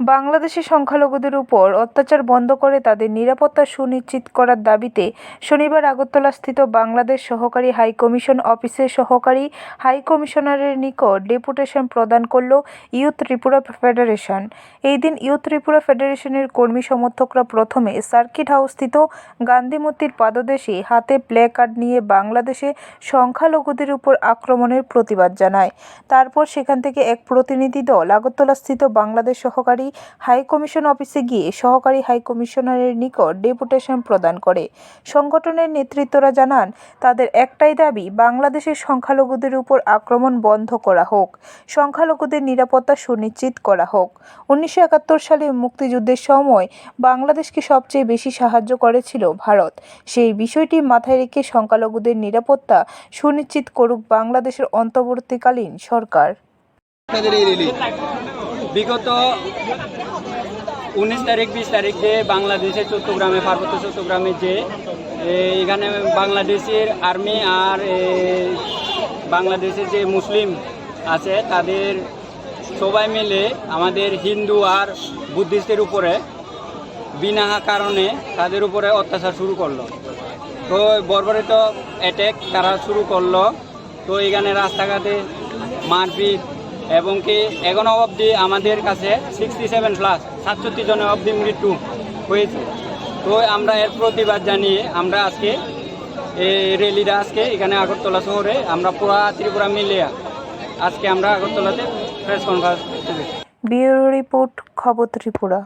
বাংলাদেশি সংখ্যালঘুদের উপর অত্যাচার বন্ধ করে তাদের নিরাপত্তা সুনিশ্চিত করার দাবিতে শনিবার আগরতলাস্থিত বাংলাদেশ সহকারী হাইকমিশন অফিসে সহকারী হাইকমিশনারের নিকট ডেপুটেশন প্রদান করল ইউথ ত্রিপুরা ফেডারেশন। এই দিন ইউথ ত্রিপুরা ফেডারেশনের কর্মী সমর্থকরা প্রথমে সার্কিট হাউসস্থিত গান্ধীমূর্তির পাদদেশে হাতে প্লে কার্ড নিয়ে বাংলাদেশে সংখ্যালঘুদের উপর আক্রমণের প্রতিবাদ জানায়। তারপর সেখান থেকে এক প্রতিনিধি দল আগরতলাস্থিত বাংলাদেশ সহকারী হাইকমিশন অফিসে গিয়ে সহকারী হাইকমিশনারের নিকট ডেপুটেশন প্রদান করে। সংগঠনের নেতৃত্বরা জানান, তাদের একটাই দাবি, বাংলাদেশের সংখ্যালঘুদের উপর আক্রমণ বন্ধ করা হোক, সংখ্যালঘুদের নিরাপত্তা সুনিশ্চিত করা হোক। উনিশশো একাত্তর সালে মুক্তিযুদ্ধের সময় বাংলাদেশকে সবচেয়ে বেশি সাহায্য করেছিল ভারত। সেই বিষয়টি মাথায় রেখে সংখ্যালঘুদের নিরাপত্তা সুনিশ্চিত করুক বাংলাদেশের অন্তর্বর্তীকালীন সরকার। বিগত উনিশ তারিখ, বিশ তারিখ যে বাংলাদেশের চট্টগ্রামে, পার্বত্য চট্টগ্রামে যে এখানে বাংলাদেশের আর্মি আর বাংলাদেশের যে মুসলিম আছে, তাদের সবাই মিলে আমাদের হিন্দু আর বুদ্ধিস্টের উপরে, বিনা কারণে তাদের উপরে অত্যাচার শুরু করল। তো বর্বরিত অ্যাটেক তারা শুরু করল। তো এখানে রাস্তাঘাটে মারপিট এবং কি এখনও অবধি আমাদের কাছে সিক্সটি সেভেন প্লাস সাতষট্টি জনের অবধি মৃত্যু হয়েছে। তো আমরা এর প্রতিবাদ জানিয়ে আমরা আজকে এই র্যালিটা আজকে এখানে আগরতলা শহরে আমরা পুরা ত্রিপুরা মিলে আজকে আমরা আগরতলাতে প্রেস কনফারেন্স ব্যুরো রিপোর্ট, খবর ত্রিপুরা।